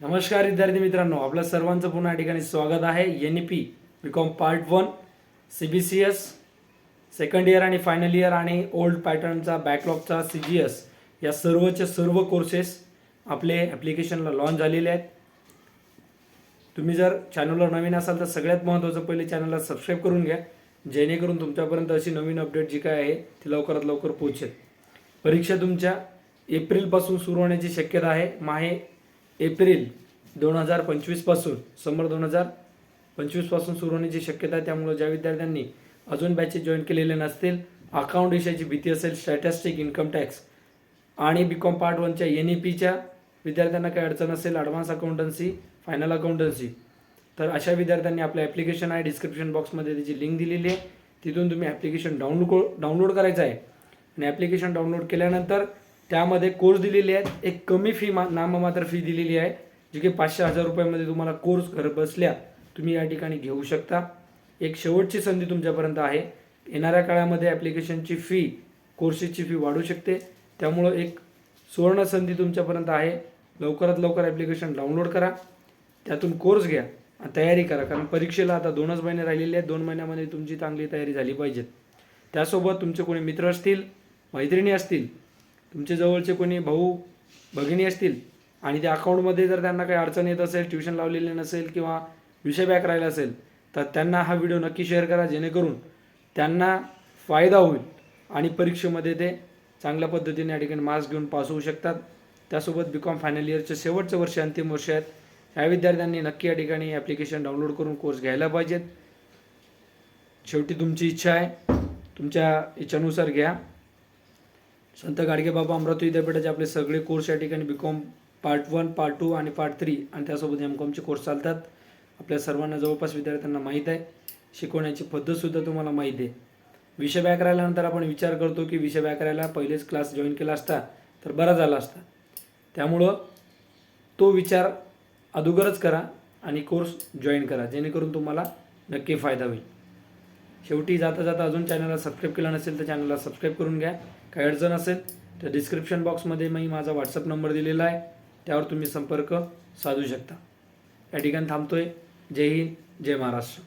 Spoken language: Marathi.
नमस्कार विद्यार्थी मित्रांनो. आपल्या सर्वांचं पुन्हा ठिकाणी स्वागत आहे. N E P B com part one C B C S second year आणि फायनल इयर आणि ओल्ड पॅटर्नचा बॅकलॉगचा सी जी एस या सर्वचे सर्व कोर्सेस आपले ॲप्लिकेशनला लॉन्च झालेले आहेत. तुम्ही जर चॅनलवर नवीन असाल तर सगळ्यात महत्त्वाचं पहिले चॅनलला सबस्क्राईब करून घ्या. जेणेकरून तुमच्यापर्यंत अशी नवीन अपडेट जी काय आहे ती लवकरात लवकर पोहोचेल. परीक्षा तुमच्या एप्रिलपासून सुरू होण्याची शक्यता आहे. माहे एप्रिल दोन हजार पंचवीसपासून समोर दोन हजार पंचवीसपासून सुरू होण्याची शक्यता आहे. त्यामुळे ज्या विद्यार्थ्यांनी अजून बॅचेस जॉईन केलेले नसतील अकाउंट विषयाची भीती असेल स्टॅटिस्टिक इन्कम टॅक्स आणि बी कॉम पार्ट वनच्या एन ई पीच्या विद्यार्थ्यांना काही अडचण असेल ॲडव्हान्स अकाउंटन्सी फायनल अकाउंटन्सी तर अशा विद्यार्थ्यांनी आपलं ॲप्लिकेशन आहे. डिस्क्रिप्शन बॉक्समध्ये त्याची लिंक दिलेली आहे. तिथून तुम्ही ॲप्लिकेशन डाउनलोड डाउनलोड करायचं आहे. आणि ॲप्लिकेशन डाउनलोड केल्यानंतर त्यामध्ये कोर्स दिलेले आहेत. एक कमी फी मा नाममात्र फी दिलेली आहे जी की पाचशे हजार रुपयामध्ये तुम्हाला कोर्स घर बसल्या तुम्ही या ठिकाणी घेऊ शकता. एक शेवटची संधी तुमच्यापर्यंत आहे. येणाऱ्या काळामध्ये ॲप्लिकेशनची फी कोर्सेसची फी वाढू शकते. त्यामुळं एक सुवर्ण संधी तुमच्यापर्यंत आहे. लवकरात लवकर ॲप्लिकेशन डाउनलोड करा. त्यातून कोर्स घ्या तयारी करा. कारण परीक्षेला आता दोनच महिने राहिलेले आहेत. दोन महिन्यामध्ये तुमची चांगली तयारी झाली पाहिजे. त्यासोबत तुमचे कोणी मित्र असतील मैत्रिणी असतील तुमचे जवळचे कोणी भाऊ भगिनी असतील आणि त्या अकाउंटमध्ये जर त्यांना काही अडचण येत असेल ट्युशन लावलेले नसेल किंवा विषय बॅक राहिला असेल तर त्यांना हा व्हिडिओ नक्की शेअर करा जेणेकरून त्यांना फायदा होईल आणि परीक्षेमध्ये ते चांगल्या पद्धतीने या ठिकाणी मार्क्स घेऊन पास होऊ शकतात. त्यासोबत बी कॉम फायनल इयरचे शेवटचं वर्ष अंतिम वर्ष आहेत. ह्या विद्यार्थ्यांनी नक्की या ठिकाणी ॲप्लिकेशन डाउनलोड करून कोर्स घ्यायला पाहिजेत. शेवटी तुमची इच्छा आहे. तुमच्या इच्छानुसार घ्या. संत गाडगे बाबा अमरावती विद्यापीठाचे आपले सगळे कोर्स या ठिकाणी B com part one part two आणि पार्ट थ्री आणि त्यासोबत एम कॉमचे कोर्स चालतात. आपल्या सर्वांना जवळपास विद्यार्थ्यांना माहीत आहे. शिकवण्याची पद्धतसुद्धा तुम्हाला माहीत आहे. विषय व्याकरायल्यानंतर आपण विचार करतो की विषय व्याकरायला पहिलेच क्लास जॉईन केला असता तर बरा झाला असता. त्यामुळं तो विचार अगोदरच करा आणि कोर्स जॉईन करा. जेणेकरून तुम्हाला नक्की फायदा होईल. शेवटी जाता जाता अजून चॅनलला सबस्क्राईब केलं नसेल तर चॅनलला सबस्क्राईब करून घ्या. काही अडचण असेल तर डिस्क्रिप्शन बॉक्समध्ये मी माझा व्हॉट्सअप नंबर दिलेला आहे. त्यावर तुम्ही संपर्क साधू शकता. या ठिकाणी थांबतोय. जय हिंद जय महाराष्ट्र.